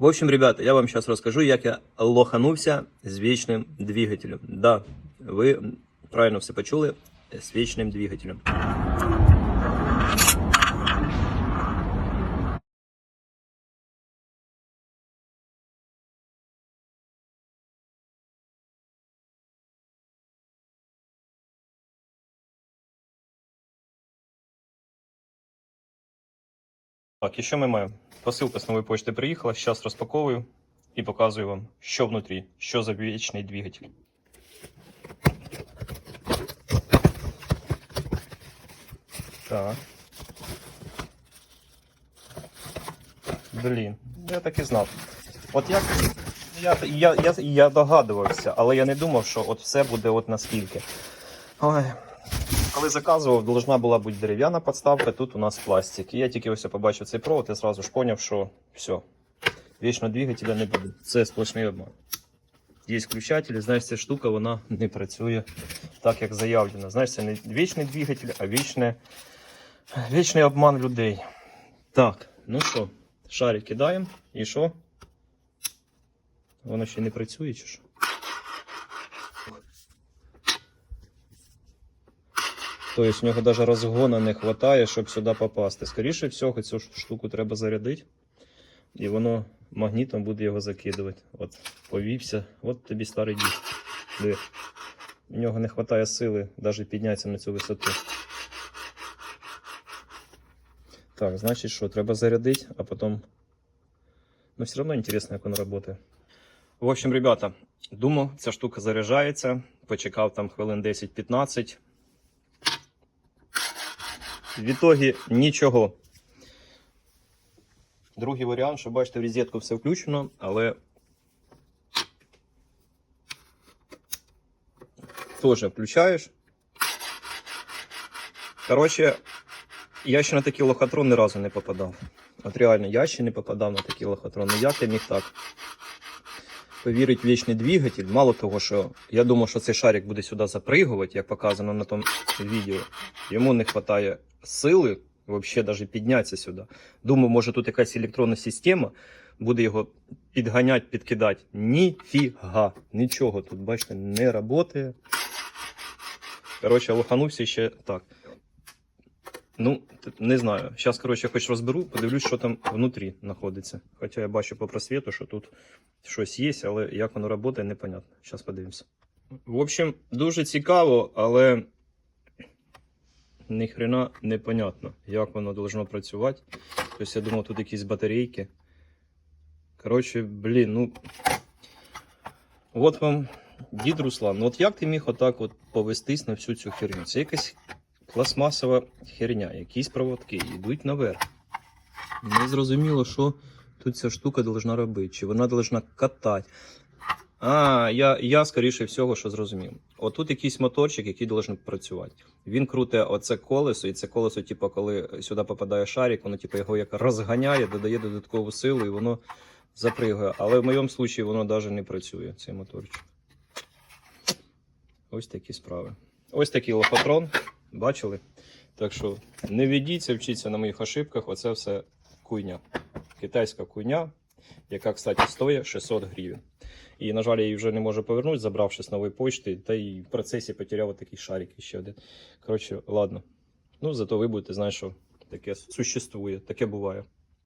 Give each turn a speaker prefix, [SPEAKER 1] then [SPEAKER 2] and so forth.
[SPEAKER 1] В общем, ребята, я вам сейчас расскажу, як я лоханувся з вічним двигателем. Да, ви правильно все почули, з вічним двигателем. Так, і що ми маємо? Посилка з нової почти приїхала, зараз розпаковую і показую вам, що внутрі, що за вічний двигатель. Так. Блін, я так і знав. От як. Я, я, я, я догадувався, але я не думав, що от все буде от наскільки. Ой. Коли заказував, должна була бути дерев'яна підставка, тут у нас пластик. І я тільки ось побачив цей провод і одразу ж зрозумів, що все. Вічно двигателя не буде. Це сплошний обман. Є включателі, знаєш, ця штука вона не працює так, як заявлено. Знаєш, це не вічний двигатель, а вічне, вічний обман людей. Так, ну що, шарик кидаємо. І що? Воно ще не працює чи що? Тобто в нього навіть розгону не вистачає, щоб сюди попасти. Скоріше всього, цю штуку треба зарядити, і воно магнітом буде його закидувати. От, повівся, от тобі старий диск. Диви. В нього не вистачає сили навіть піднятися на цю висоту. Так, значить що, треба зарядити, а потім. Ну, все одно інтересно, як воно працює. В общем, ребята, думав, ця штука заряджається. Почекав там хвилин 10-15. В ітогі нічого. Другий варіант, що бачите, в розетку все включено, але теж включаєш. Коротше, я ще на такий лохотрон ні разу не попадав. От реально, я ще не попадав на такий лохотрон. Ну як я міг так? Повірить в вічний двигатель. Мало того, що я думав, що цей шарик буде сюди запригувати, як показано на тому відео. Йому не вистачає сили взагалі навіть піднятися сюди. Думаю, може тут якась електронна система буде його підганяти, підкидати. Ніфіга. Нічого тут, бачите, не працює. Коротше, лоханувся ще так. Ну, не знаю. Зараз, коротше, хоч розберу, подивлюсь, що там внутрі знаходиться. Хоча я бачу по просвіту, що тут щось є, але як воно працює, непонятно. Зараз подивимося. В общем, дуже цікаво, але ніхрена непонятно, як воно должно працювати. Тобто я думав, тут якісь батарейки. Коротше, блін, ну. От вам, дід Руслан, ну от як ти міг отак от повестись на всю цю херню? Це якась пластмасова херня, якісь проводки йдуть наверх. Не зрозуміло, що тут ця штука должна робити, чи вона должна катати. А, я, я скоріше всього, що зрозумів. Отут якийсь моторчик, який должен працювати. Він круте оце колесо, і це колесо, типу, коли сюди попадає шарик, воно типу, його як розганяє, додає додаткову силу, і воно запригує. Але в моєму випадку воно навіть не працює, цей моторчик. Ось такі справи. Ось такий лохотрон. Бачили? Так що не ведіться, вчіться на моїх ошибках. Оце все куйня. Китайська куйня, яка, кстати, стоїть 600 гривень. І, на жаль, я її вже не можу повернути, забравши з нової почти, та й в процесі потеряв такий шарик ще один. Коротше, ладно. Ну, зато ви будете знати, що таке существує, таке буває.